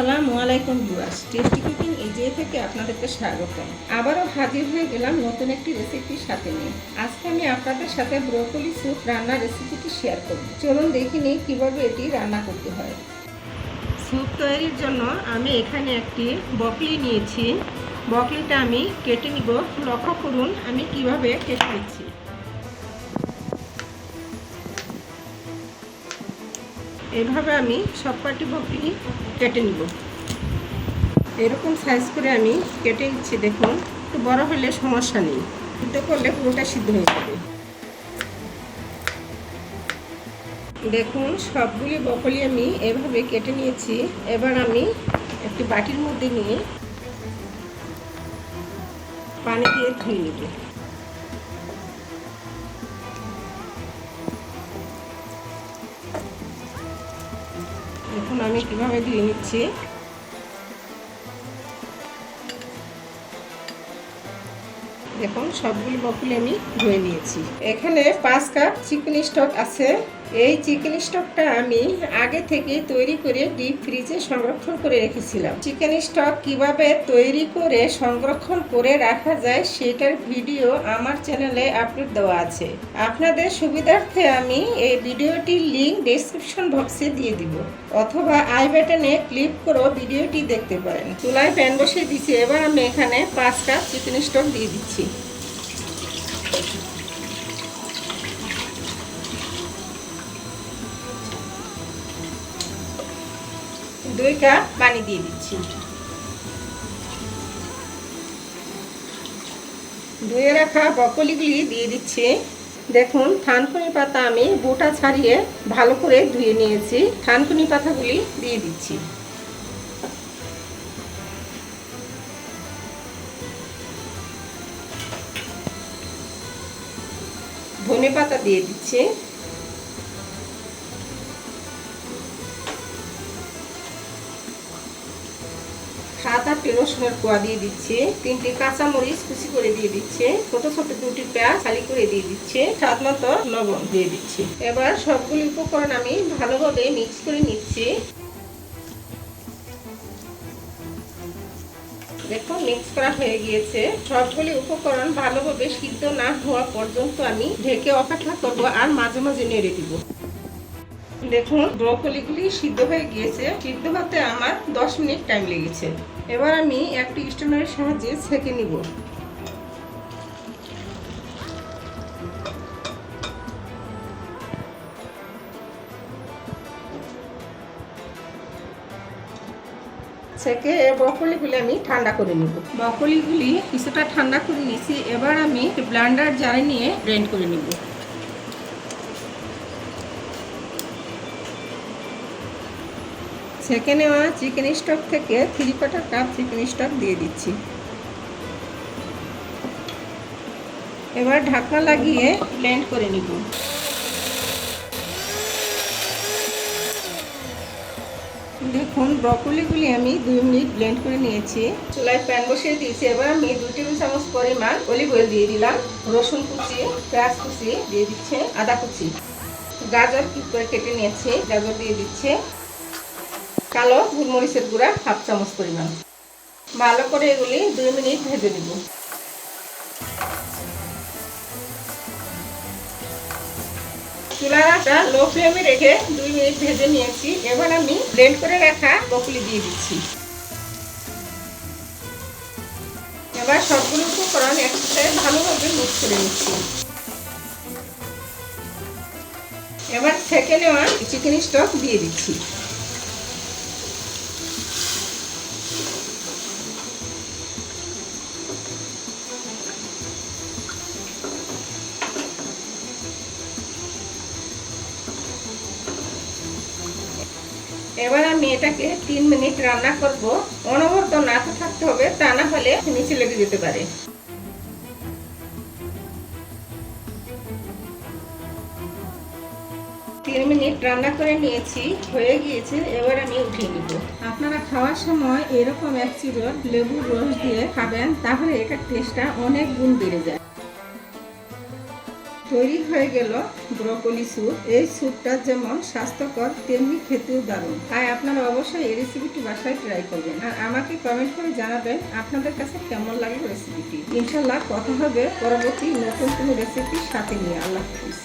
আসসালামু আলাইকুম বুয়াস tasty cooking এজিয়ে থেকে আপনাদেরকে স্বাগতম। আবারও হাজির হয়ে গেলাম নতুন একটি রেসিপির সাথে নিয়ে। আজকে আমি আপনাদের সাথে ব্রোকলি স্যুপ রান্নার রেসিপিটি শেয়ার করব। চলুন দেখি নিই কীভাবে এটি রান্না করতে হয়। স্যুপ তৈরির জন্য আমি এখানে একটি বকলি নিয়েছি। বকলিটা আমি কেটে নিব। লক্ষ্য করুন আমি কীভাবে কেটে নিচ্ছি। এভাবে আমি সব কটি বকলি কেটে নিব। এরকম সাইজ করে আমি কেটে নিচ্ছি, দেখুন। একটু বড় হলে সমস্যা নেই। সিদ্ধ করলে পুরোটা সিদ্ধ হয়ে যাবে। দেখুন, সবগুলি বকলি আমি এভাবে কেটে নিয়েছি। এবার আমি একটি বাটির মধ্যে নিয়ে পানি দিয়ে ধুয়ে নেব। দেখুন আমি কীভাবে ধুয়ে নিচ্ছি। দেখুন, সবগুলি বকুলি আমি ধুয়ে নিয়েছি। এখানে পাঁচ কাপ চিকেন স্টক আছে। এই চিকেন স্টকটা আমি আগে থেকে তৈরি করে ডিপ ফ্রিজে সংরক্ষণ করে রেখেছিলাম। চিকেন স্টক কীভাবে তৈরি করে সংরক্ষণ করে রাখা যায় সেটার ভিডিও আমার চ্যানেলে আপলোড দেওয়া আছে। আপনাদের সুবিধার্থে আমি এই ভিডিওটির লিঙ্ক ডেসক্রিপশন বক্সে দিয়ে দিব, অথবা আই বাটনে ক্লিক করেও ভিডিওটি দেখতে পারেন। চুলায় প্যান বসিয়ে দিচ্ছি, এবার আমি এখানে পাঁচ কাপ চিকেন স্টক দিয়ে দিচ্ছি। দুই কাপ পানি দিয়ে দিচ্ছি। ধুয়ে রাখা বকলিগুলি দিয়ে দিচ্ছি। দেখুন, থানকুনি পাতা আমি বোটা ছাড়িয়ে ভালো করে ধুয়ে নিয়েছি। থানকুনি পাতাগুলি দিয়ে দিচ্ছি। ধনে পাতা দিয়ে দিচ্ছি। আটটি রসুনের কোয়া দিয়ে দিচ্ছে, তিনটি কাঁচামরিচ কুচি করে দিয়ে দিচ্ছে, ছোট ছোট দুটি পেঁয়াজ খালি করে দিয়ে দিচ্ছে, স্বাদ মতো লবণ দিয়ে দিচ্ছে। এবার সবগুলি উপকরণ আমি ভালোভাবে মিক্স করে নিচ্ছি। দেখুন মিক্স করা হয়ে গিয়েছে। সবগুলি উপকরণ ভালোভাবে সিদ্ধ না হওয়া পর্যন্ত আমি ঢেকে অপেক্ষা করব আর মাঝে মাঝে নেড়ে দিব। দেখুন ব্রকলিগুলি সিদ্ধ হয়ে গিয়েছে। সিদ্ধ হতে আমার দশ মিনিট টাইম লেগেছে। এবার আমি একটি স্টোনের সাহায্যে ছেঁকে নিব। ছেঁকে ব্রকলিগুলি আমি ঠান্ডা করে নিব। ব্রকলিগুলি কিছুটা ঠান্ডা করে নিয়েছি, এবার আমি ব্লান্ডার জারে নিয়ে ব্লেন্ড করে নিব। ছেঁকে নেওয়া চিকেন স্টক থেকে three quarter cup chicken stock দিয়ে দিচ্ছি। এবার ঢাকনা লাগিয়ে ব্লেন্ড করে নিব। দেখুন ব্রকলিগুলি আমি দুই মিনিট ব্লেন্ড করে নিয়েছি। চুলায় প্যান বসিয়ে দিয়েছি। এবার আমি দুই টেবিল চামচ পরিমাণ অলিভ অয়েল দিয়ে দিলাম। রসুন কুচি, পেঁয়াজ কুচি দিয়ে দিচ্ছে, আদা কুচি। গাজর কি করে কেটে নিয়েছি। গাজর দিয়ে দিচ্ছে। কালো গোলমরিচের গুঁড়া হাফ চামচ পরিমাণ। ভালো করে এগুলি দুই মিনিট ভেজে নিব। চুলাটা লো ফ্লেমে রেখে দুই মিনিট ভেজে নিয়েছি। এবার আমি ব্লেন্ড করে রাখা বকুলি দিয়ে দিচ্ছি। এবার সবগুলো উপকরণ একসাথে ভালোভাবে মিক্স করে নিচ্ছি। এবার থেকে নেওয়া চিকেন স্টক দিয়ে দিচ্ছি। এবার আমি এটাকে তিন মিনিট রান্না করব। অনবরত নাতে থাকতে হবে, তা না হলে নিচে লেগে যেতে পারে। তিন মিনিট রান্না করে নিয়েছি, হয়ে গিয়েছে, এবার আমি উঠিয়ে নিব। আপনারা খাওয়ার সময় এরকম এক চিরর লেবুর রস দিয়ে খাবেন, তাহলে এটার টেস্টটা অনেক গুণ বেড়ে যায়। তৈরি হয়ে গেল ব্রকলি স্যুপ। এই স্যুপটা যেমন স্বাস্থ্যকর, তেমনি খেতেও দারুণ। তাই আপনারা অবশ্যই এই রেসিপিটি বাসায় ট্রাই করবেন। আর আমাকে কমেন্ট করে জানাবেন আপনাদের কাছে কেমন লাগে রেসিপিটি ইনশাল্লাহ কথা হবে পরবর্তী নতুন কোনো রেসিপির সাথে নিয়ে। আল্লাহ হাফিজ।